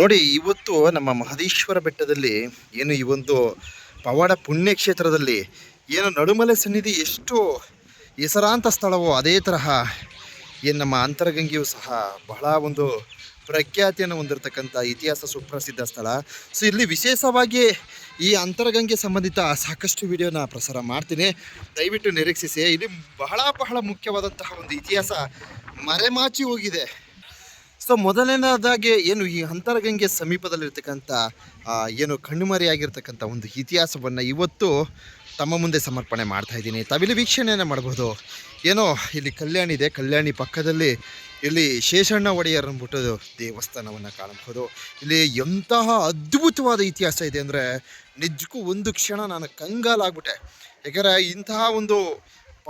ನೋಡಿ, ಇವತ್ತು ನಮ್ಮ ಮಹದೇಶ್ವರ ಬೆಟ್ಟದಲ್ಲಿ ಏನು ಈ ಒಂದು ಪವಾಡ ಪುಣ್ಯಕ್ಷೇತ್ರದಲ್ಲಿ ಏನು ನಡುಮಲೆ ಸನ್ನಿಧಿ ಎಷ್ಟು ಹೆಸರಾಂತ ಸ್ಥಳವೋ ಅದೇ ತರಹ ಏನು ನಮ್ಮ ಅಂತರಗಂಗೆಯೂ ಸಹ ಬಹಳ ಒಂದು ಪ್ರಖ್ಯಾತಿಯನ್ನು ಹೊಂದಿರತಕ್ಕಂಥ ಇತಿಹಾಸ ಸುಪ್ರಸಿದ್ಧ ಸ್ಥಳ. ಸೊ ಇಲ್ಲಿ ವಿಶೇಷವಾಗಿ ಈ ಅಂತರಗಂಗೆ ಸಂಬಂಧಿತ ಸಾಕಷ್ಟು ವಿಡಿಯೋನ ಪ್ರಸಾರ ಮಾಡ್ತೀನಿ. ದಯವಿಟ್ಟು ನಿರೀಕ್ಷಿಸಿ. ಇಲ್ಲಿ ಬಹಳ ಬಹಳ ಮುಖ್ಯವಾದಂತಹ ಒಂದು ಇತಿಹಾಸ ಮರೆಮಾಚಿ ಹೋಗಿದೆ. ಸೊ ಮೊದಲನೇದಾಗಿ ಏನು ಈ ಅಂತರಗಂಗೆ ಸಮೀಪದಲ್ಲಿರ್ತಕ್ಕಂಥ ಏನು ಕಣ್ಣುಮರೆಯಾಗಿರ್ತಕ್ಕಂಥ ಒಂದು ಇತಿಹಾಸವನ್ನು ಇವತ್ತು ತಮ್ಮ ಮುಂದೆ ಸಮರ್ಪಣೆ ಮಾಡ್ತಾ ಇದ್ದೀನಿ. ತಾವಿಲ್ಲಿ ವೀಕ್ಷಣೆಯನ್ನು ಮಾಡ್ಬೋದು. ಏನೋ ಇಲ್ಲಿ ಕಲ್ಯಾಣಿ ಇದೆ. ಕಲ್ಯಾಣಿ ಪಕ್ಕದಲ್ಲಿ ಇಲ್ಲಿ ಶೇಷಣ್ಣ ಒಡೆಯರ್ ಅಂದ್ಬಿಟ್ಟು ದೇವಸ್ಥಾನವನ್ನು ಕಾಣಬಹುದು. ಇಲ್ಲಿ ಎಂತಹ ಅದ್ಭುತವಾದ ಇತಿಹಾಸ ಇದೆ ಅಂದರೆ ನಿಜಕ್ಕೂ ಒಂದು ಕ್ಷಣ ನಾನು ಕಂಗಾಲಾಗ್ಬಿಟ್ಟೆ. ಯಾಕಂದರೆ ಇಂತಹ ಒಂದು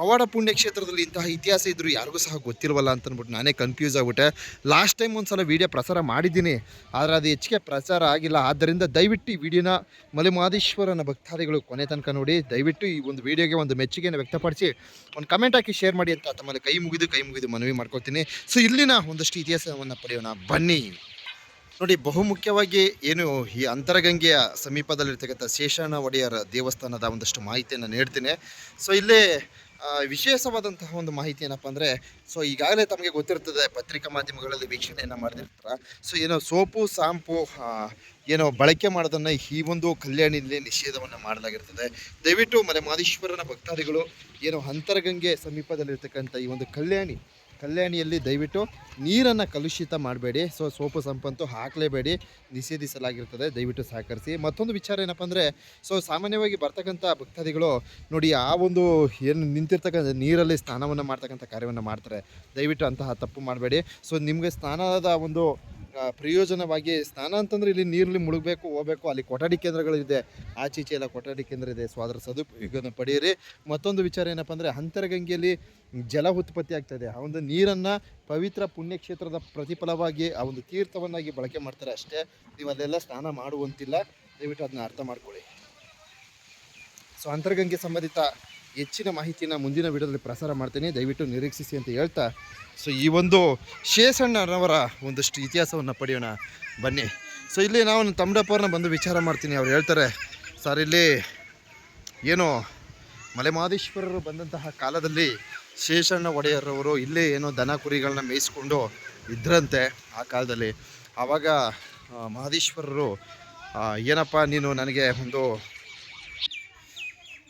ಪವಾಡ ಪುಣ್ಯಕ್ಷೇತ್ರದಲ್ಲಿ ಇಂತಹ ಇತಿಹಾಸ ಇದ್ದರೂ ಯಾರಿಗೂ ಸಹ ಗೊತ್ತಿಲ್ವಲ್ಲ ಅಂತ ಅಂದ್ಬಿಟ್ಟು ನಾನೇ ಕನ್ಫ್ಯೂಸ್ ಆಗ್ಬಿಟ್ಟೆ. ಲಾಸ್ಟ್ ಟೈಮ್ ಒಂದು ಸಲ ವೀಡಿಯೋ ಪ್ರಸಾರ ಮಾಡಿದ್ದೀನಿ, ಆದರೆ ಅದು ಹೆಚ್ಚಿಗೆ ಪ್ರಚಾರ ಆಗಿಲ್ಲ. ಆದ್ದರಿಂದ ದಯವಿಟ್ಟು ಈ ವಿಡಿಯೋನ ಮಲೆಮಹದೇಶ್ವರನ ಭಕ್ತಾದಿಗಳು ಕೊನೆ ತನಕ ನೋಡಿ, ದಯವಿಟ್ಟು ಈ ಒಂದು ವಿಡಿಯೋಗೆ ಒಂದು ಮೆಚ್ಚುಗೆಯನ್ನು ವ್ಯಕ್ತಪಡಿಸಿ, ಒಂದು ಕಮೆಂಟ್ ಹಾಕಿ ಶೇರ್ ಮಾಡಿ ಅಂತ ತಮ್ಮಲ್ಲಿ ಕೈ ಮುಗಿದು ಕೈ ಮುಗಿದು ಮನವಿ ಮಾಡ್ಕೊತೀನಿ. ಸೊ ಇಲ್ಲಿನ ಒಂದಷ್ಟು ಇತಿಹಾಸವನ್ನು ಪಡೆಯೋಣ. ಬನ್ನಿ. ನೋಡಿ, ಬಹುಮುಖ್ಯವಾಗಿ ಏನು ಈ ಅಂತರಗಂಗೆಯ ಸಮೀಪದಲ್ಲಿರ್ತಕ್ಕಂಥ ಶೇಷಣ್ಣ ಒಡೆಯರ ದೇವಸ್ಥಾನದ ಒಂದಷ್ಟು ಮಾಹಿತಿಯನ್ನು ನೀಡ್ತೀನಿ. ಸೊ ಇಲ್ಲಿ ವಿಶೇಷವಾದಂತಹ ಒಂದು ಮಾಹಿತಿ ಏನಪ್ಪ ಅಂದರೆ, ಸೊ ಈಗಾಗಲೇ ತಮಗೆ ಗೊತ್ತಿರ್ತದೆ ಪತ್ರಿಕಾ ಮಾಧ್ಯಮಗಳಲ್ಲಿ ವೀಕ್ಷಣೆಯನ್ನು ಮಾಡಿರ್ತಾರೆ ಸೊ ಏನೋ ಸೋಪು, ಸಾಂಪು ಏನೋ ಬಳಕೆ ಮಾಡೋದನ್ನು ಈ ಒಂದು ಕಲ್ಯಾಣಿಯಲ್ಲಿ ನಿಷೇಧವನ್ನು ಮಾಡಲಾಗಿರ್ತದೆ. ದಯವಿಟ್ಟು ಮಲೆ ಮಾದೇಶ್ವರನ ಭಕ್ತಾದಿಗಳು ಏನೋ ಅಂತರಗಂಗೆ ಸಮೀಪದಲ್ಲಿರ್ತಕ್ಕಂಥ ಈ ಒಂದು ಕಲ್ಯಾಣಿ ಕಲ್ಯಾಣಿಯಲ್ಲಿ ದಯವಿಟ್ಟು ನೀರನ್ನು ಕಲುಷಿತ ಮಾಡಬೇಡಿ. ಸೊ, ಸೋಪು ಸಂಪಂತು ಹಾಕಲೇಬೇಡಿ. ನಿಷೇಧಿಸಲಾಗಿರ್ತದೆ. ದಯವಿಟ್ಟು ಸಹಕರಿಸಿ. ಮತ್ತೊಂದು ವಿಚಾರ ಏನಪ್ಪ ಅಂದರೆ, ಸೊ, ಸಾಮಾನ್ಯವಾಗಿ ಬರ್ತಕ್ಕಂಥ ಭಕ್ತಾದಿಗಳು ನೋಡಿ, ಆ ಒಂದು ಏನು ನಿಂತಿರ್ತಕ್ಕಂಥ ನೀರಲ್ಲಿ ಸ್ನಾನವನ್ನು ಮಾಡ್ತಕ್ಕಂಥ ಕಾರ್ಯವನ್ನು ಮಾಡ್ತಾರೆ. ದಯವಿಟ್ಟು ಅಂತಹ ತಪ್ಪು ಮಾಡಬೇಡಿ. ಸೊ, ನಿಮಗೆ ಸ್ನಾನದ ಒಂದು ಪ್ರಯೋಜನವಾಗಿ ಸ್ನಾನ ಅಂತಂದ್ರೆ ಇಲ್ಲಿ ನೀರಲ್ಲಿ ಮುಳುಗಬೇಕು, ಹೋಗಬೇಕು. ಅಲ್ಲಿ ಕೊಠಡಿ ಕೇಂದ್ರಗಳಿದೆ. ಆಚೀಚೆ ಎಲ್ಲ ಕೊಠಡಿ ಕೇಂದ್ರ ಇದೆ. ಸೊ ಅದರ ಸದುಪಯೋಗನ ಪಡೆಯಿರಿ. ಮತ್ತೊಂದು ವಿಚಾರ ಏನಪ್ಪ ಅಂದರೆ ಅಂತರಗಂಗೆಯಲ್ಲಿ ಜಲ ಉತ್ಪತ್ತಿ ಆಗ್ತದೆ ಆ ಒಂದು ನೀರನ್ನು ಪವಿತ್ರ ಪುಣ್ಯಕ್ಷೇತ್ರದ ಪ್ರತಿಫಲವಾಗಿ ಆ ಒಂದು ತೀರ್ಥವನ್ನಾಗಿ ಬಳಕೆ ಮಾಡ್ತಾರೆ ಅಷ್ಟೇ. ನೀವು ಅಲ್ಲೆಲ್ಲ ಸ್ನಾನ ಮಾಡುವಂತಿಲ್ಲ. ದಯವಿಟ್ಟು ಅದನ್ನ ಅರ್ಥ ಮಾಡ್ಕೊಳ್ಳಿ. ಸೊ ಅಂತರ್ಗಂಗೆ ಸಂಬಂಧಿತ ಹೆಚ್ಚಿನ ಮಾಹಿತಿನ ಮುಂದಿನ ವಿಡಿಯೋದಲ್ಲಿ ಪ್ರಸಾರ ಮಾಡ್ತೀನಿ. ದಯವಿಟ್ಟು ನಿರೀಕ್ಷಿಸಿ ಅಂತ ಹೇಳ್ತಾ, ಸೊ ಈ ಒಂದು ಶೇಷಣ್ಣನವರ ಒಂದಷ್ಟು ಇತಿಹಾಸವನ್ನು ಪಡೆಯೋಣ. ಬನ್ನಿ. ಸೊ ಇಲ್ಲಿ ನಾವು ತಮ್ಮಡಪ್ಪವ್ರನ್ನ ಬಂದು ವಿಚಾರ ಮಾಡ್ತೀನಿ. ಅವ್ರು ಹೇಳ್ತಾರೆ, ಸರ್ ಇಲ್ಲಿ ಏನು ಮಲೆಮಹದೇಶ್ವರರು ಬಂದಂತಹ ಕಾಲದಲ್ಲಿ ಶೇಷಣ್ಣ ಒಡೆಯರವರು ಇಲ್ಲೇ ಏನೋ ದನ ಕುರಿಗಳನ್ನ ಮೇಯಿಸ್ಕೊಂಡು ಇದ್ರಂತೆ ಆ ಕಾಲದಲ್ಲಿ. ಆವಾಗ ಮಹದೇಶ್ವರರು ಏನಪ್ಪ ನೀನು ನನಗೆ ಒಂದು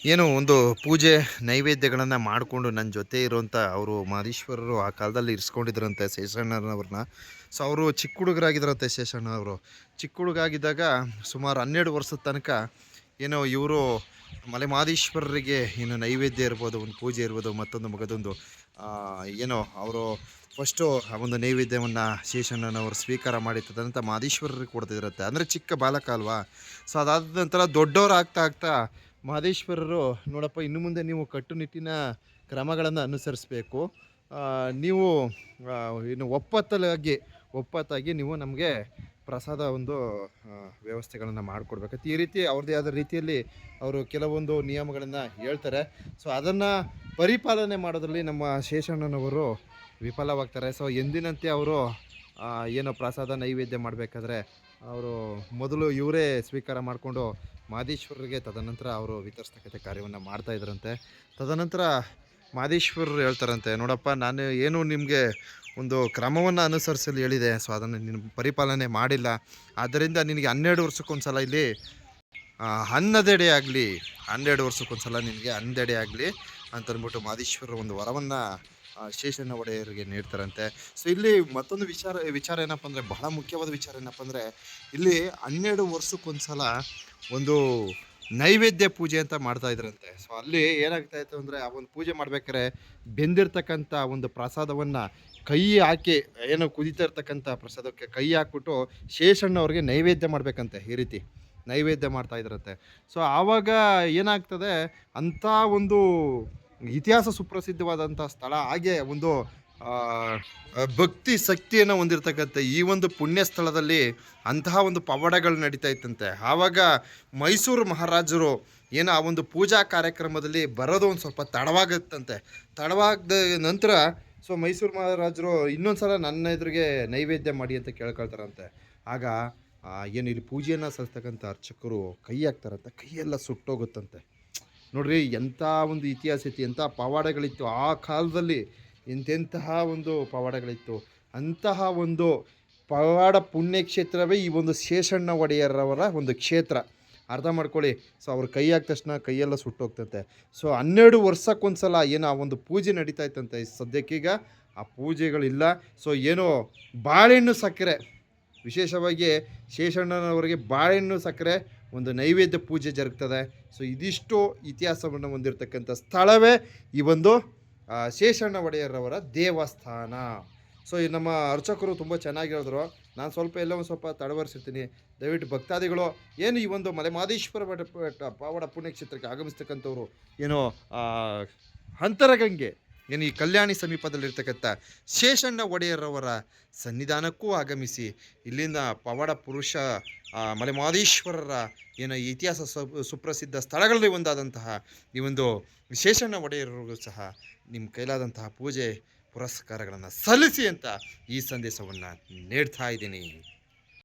ಏನು ಒಂದು ಪೂಜೆ ನೈವೇದ್ಯಗಳನ್ನು ಮಾಡಿಕೊಂಡು ನನ್ನ ಜೊತೆ ಇರುವಂಥ ಅವರು ಮಹದೇಶ್ವರರು ಆ ಕಾಲದಲ್ಲಿ ಇರಿಸ್ಕೊಂಡಿದ್ರಂತೆ ಶೇಷಣ್ಣನವ್ರನ್ನ. ಸೊ ಅವರು ಚಿಕ್ಕ ಹುಡುಗರಾಗಿದ್ರಂತೆ ಶೇಷಣ್ಣನವರು. ಚಿಕ್ಕ ಹುಡುಗಾಗಿದ್ದಾಗ ಸುಮಾರು ಹನ್ನೆರಡು ವರ್ಷದ ತನಕ ಏನೋ ಇವರು ಮಲೆ ಮಹದೇಶ್ವರರಿಗೆ ಏನು ನೈವೇದ್ಯ ಇರ್ಬೋದು, ಒಂದು ಪೂಜೆ ಇರ್ಬೋದು, ಮತ್ತೊಂದು ಮಗದೊಂದು ಏನೋ ಅವರು ಫಸ್ಟು ಆ ಒಂದು ನೈವೇದ್ಯವನ್ನು ಶೇಷಣ್ಣನವರು ಸ್ವೀಕಾರ ಮಾಡಿ ಮಹದೇಶ್ವರರಿಗೆ ಕೊಡ್ತಿದ್ರಂತೆ. ಅಂದರೆ ಚಿಕ್ಕ ಬಾಲಕ ಅಲ್ವಾ? ಸೊ ಅದಾದ ನಂತರ ದೊಡ್ಡವರು ಆಗ್ತಾ ಆಗ್ತಾ ಮಹದೇಶ್ವರರು, ನೋಡಪ್ಪ, ಇನ್ನು ಮುಂದೆ ನೀವು ಕಟ್ಟುನಿಟ್ಟಿನ ಕ್ರಮಗಳನ್ನು ಅನುಸರಿಸಬೇಕು. ನೀವು ಇನ್ನು ಏನು ಒಪ್ಪತ್ತಲಾಗಿ, ಒಪ್ಪತ್ತಾಗಿ ನೀವು ನಮಗೆ ಪ್ರಸಾದ ಒಂದು ವ್ಯವಸ್ಥೆಗಳನ್ನು ಮಾಡಿಕೊಡ್ಬೇಕಂತ ಈ ರೀತಿ, ಅವ್ರದ್ದೇ ಆದ ರೀತಿಯಲ್ಲಿ ಅವರು ಕೆಲವೊಂದು ನಿಯಮಗಳನ್ನು ಹೇಳ್ತಾರೆ. ಸೊ, ಅದನ್ನು ಪರಿಪಾಲನೆ ಮಾಡೋದ್ರಲ್ಲಿ ನಮ್ಮ ಶೇಷಣ್ಣನವರು ವಿಫಲವಾಗ್ತಾರೆ. ಸೊ, ಎಂದಿನಂತೆ ಅವರು ಏನೋ ಪ್ರಸಾದ ನೈವೇದ್ಯ ಮಾಡಬೇಕಾದ್ರೆ ಅವರು ಮೊದಲು ಇವರೇ ಸ್ವೀಕಾರ ಮಾಡಿಕೊಂಡು ಮಾದೇಶ್ವರರಿಗೆ ತದನಂತರ ಅವರು ವಿತರಿಸ್ತಕ್ಕಂಥ ಕಾರ್ಯವನ್ನು ಮಾಡ್ತಾ ಇದ್ರಂತೆ. ತದನಂತರ ಮಾದೇಶ್ವರರು ಹೇಳ್ತಾರಂತೆ, ನೋಡಪ್ಪ, ನಾನು ಏನು ನಿಮಗೆ ಒಂದು ಕ್ರಮವನ್ನು ಅನುಸರಿಸಲು ಹೇಳಿದೆ, ಸೊ ಅದನ್ನು ನೀನು ಪರಿಪಾಲನೆ ಮಾಡಿಲ್ಲ. ಆದ್ದರಿಂದ ನಿನಗೆ ಹನ್ನೆರಡು ವರ್ಷಕ್ಕೊಂದ್ಸಲ ಇಲ್ಲಿ ಹನ್ನದೆಡೆ ಆಗಲಿ, ಹನ್ನೆರಡು ವರ್ಷಕ್ಕೊಂದ್ಸಲ ನಿನಗೆ ಹನ್ನೆಡೆ ಆಗಲಿ ಅಂತಂದ್ಬಿಟ್ಟು ಮಾದೇಶ್ವರರು ಒಂದು ವರವನ್ನು ಶೇಷಣ್ಣ ಒಡೆಯರಿಗೆ ನೀಡ್ತಾರಂತೆ. ಸೊ ಇಲ್ಲಿ ಮತ್ತೊಂದು ವಿಚಾರ ವಿಚಾರ ಏನಪ್ಪ ಅಂದರೆ, ಬಹಳ ಮುಖ್ಯವಾದ ವಿಚಾರ ಏನಪ್ಪ ಅಂದರೆ, ಇಲ್ಲಿ ಹನ್ನೆರಡು ವರ್ಷಕ್ಕೊಂದ್ಸಲ ಒಂದು ನೈವೇದ್ಯ ಪೂಜೆ ಅಂತ ಮಾಡ್ತಾ ಇದ್ರಂತೆ. ಸೊ ಅಲ್ಲಿ ಏನಾಗ್ತಾ ಇತ್ತು ಅಂದರೆ, ಆ ಒಂದು ಪೂಜೆ ಮಾಡ್ಬೇಕಾದ್ರೆ ಬೆಂದಿರ್ತಕ್ಕಂಥ ಒಂದು ಪ್ರಸಾದವನ್ನು ಕೈ ಹಾಕಿ, ಏನೋ ಕುದಿತಾ ಇರ್ತಕ್ಕಂಥ ಪ್ರಸಾದಕ್ಕೆ ಕೈ ಹಾಕ್ಬಿಟ್ಟು ಶೇಷಣ್ಣವ್ರಿಗೆ ನೈವೇದ್ಯ ಮಾಡಬೇಕಂತೆ ಈ ರೀತಿ. ನೈವೇದ್ಯ ಮಾಡ್ತಾ ಇದ್ರಂತೆ. ಸೊ ಆವಾಗ ಏನಾಗ್ತದೆ, ಅಂಥ ಒಂದು ಇತಿಹಾಸ ಸುಪ್ರಸಿದ್ಧವಾದಂಥ ಸ್ಥಳ, ಹಾಗೆ ಒಂದು ಭಕ್ತಿ ಶಕ್ತಿಯನ್ನು ಹೊಂದಿರತಕ್ಕಂಥ ಈ ಒಂದು ಪುಣ್ಯ ಸ್ಥಳದಲ್ಲಿ ಅಂತಹ ಒಂದು ಪವಾಡಗಳು ನಡೀತಾ ಇತ್ತಂತೆ. ಆವಾಗ ಮೈಸೂರು ಮಹಾರಾಜರು ಏನು ಆ ಒಂದು ಪೂಜಾ ಕಾರ್ಯಕ್ರಮದಲ್ಲಿ ಬರೋದು ಒಂದು ಸ್ವಲ್ಪ ತಡವಾಗುತ್ತಂತೆ. ತಡವಾಗದ ನಂತರ, ಸೊ ಮೈಸೂರು ಮಹಾರಾಜರು ಇನ್ನೊಂದು ಸಲ ನನ್ನ ಎದುರಿಗೆ ನೈವೇದ್ಯ ಮಾಡಿ ಅಂತ ಕೇಳ್ಕೊಳ್ತಾರಂತೆ. ಆಗ ಏನು ಇಲ್ಲಿ ಪೂಜೆಯನ್ನು ಸಲ್ಲಿಸ್ತಕ್ಕಂಥ ಅರ್ಚಕರು ಕೈ ಹಾಕ್ತಾರಂತೆ. ಕೈಯೆಲ್ಲ ಸುಟ್ಟೋಗುತ್ತಂತೆ. ನೋಡ್ರಿ ಎಂಥ ಒಂದು ಇತಿಹಾಸ ಐತಿ ಎಂಥ ಪವಾಡಗಳಿತ್ತು. ಆ ಕಾಲದಲ್ಲಿ ಎಂತೆಂತಹ ಒಂದು ಪವಾಡಗಳಿತ್ತು. ಅಂತಹ ಒಂದು ಪವಾಡ ಪುಣ್ಯಕ್ಷೇತ್ರವೇ ಈ ಒಂದು ಶೇಷಣ್ಣ ಒಡೆಯರವರ ಒಂದು ಕ್ಷೇತ್ರ. ಅರ್ಥ ಮಾಡ್ಕೊಳ್ಳಿ. ಸೊ, ಅವ್ರ ಕೈ ಹಾಕಿದ ತಕ್ಷಣ ಕೈಯೆಲ್ಲ ಸುಟ್ಟೋಗ್ತಂತೆ. ಸೊ, ಹನ್ನೆರಡು ವರ್ಷಕ್ಕೊಂದ್ಸಲ ಏನೋ ಆ ಒಂದು ಪೂಜೆ ನಡೀತಾ ಇತ್ತಂತೆ. ಸದ್ಯಕ್ಕೀಗ ಆ ಪೂಜೆಗಳಿಲ್ಲ. ಸೊ, ಏನೋ ಬಾಳೆಹಣ್ಣು ಸಕ್ಕರೆ. ವಿಶೇಷವಾಗಿ ಶೇಷಣ್ಣನವರಿಗೆ ಬಾಳೆಹಣ್ಣು ಸಕ್ಕರೆ ಒಂದು ನೈವೇದ್ಯ ಪೂಜೆ ಜರುಗ್ತದೆ. ಸೊ ಇದಿಷ್ಟು ಇತಿಹಾಸವನ್ನು ಹೊಂದಿರತಕ್ಕಂಥ ಸ್ಥಳವೇ ಈ ಒಂದು ಶೇಷಣ್ಣ ಒಡೆಯರವರ ದೇವಸ್ಥಾನ. ಸೊ ಈ ನಮ್ಮ ಅರ್ಚಕರು ತುಂಬ ಚೆನ್ನಾಗಿ ಹೇಳಿದ್ರು. ನಾನು ಸ್ವಲ್ಪ ಎಲ್ಲ ಒಂದು ಸ್ವಲ್ಪ ತಡವರಿಸಿರ್ತೀನಿ. ದಯವಿಟ್ಟು ಭಕ್ತಾದಿಗಳು, ಏನು ಈ ಒಂದು ಮಲೆ ಮಾದೇಶ್ವರ ಬೆಟ್ಟ ಬೆಟ್ಟ ಪಾವಡ ಪುಣ್ಯಕ್ಷೇತ್ರಕ್ಕೆ ಆಗಮಿಸ್ತಕ್ಕಂಥವ್ರು, ಏನೋ ಅಂತರಗಂಗೆ ಏನು ಈ ಕಲ್ಯಾಣಿ ಸಮೀಪದಲ್ಲಿರ್ತಕ್ಕಂಥ ಶೇಷಣ್ಣ ಒಡೆಯರವರ ಸನ್ನಿಧಾನಕ್ಕೂ ಆಗಮಿಸಿ ಇಲ್ಲಿಂದ ಪವಾಡ ಪುರುಷ ಮಲೆಮಾದೇಶ್ವರರ ಏನು ಇತಿಹಾಸ ಸುಪ್ರಸಿದ್ಧ ಸ್ಥಳಗಳಲ್ಲಿ ಒಂದಾದಂತಹ ಈ ಒಂದು ಶೇಷಣ್ಣ ಒಡೆಯರಿಗೂ ಸಹ ನಿಮ್ಮ ಕೈಲಾದಂತಹ ಪೂಜೆ ಪುರಸ್ಕಾರಗಳನ್ನು ಸಲ್ಲಿಸಿ ಅಂತ ಈ ಸಂದೇಶವನ್ನು ನೀಡ್ತಾ ಇದ್ದೀನಿ.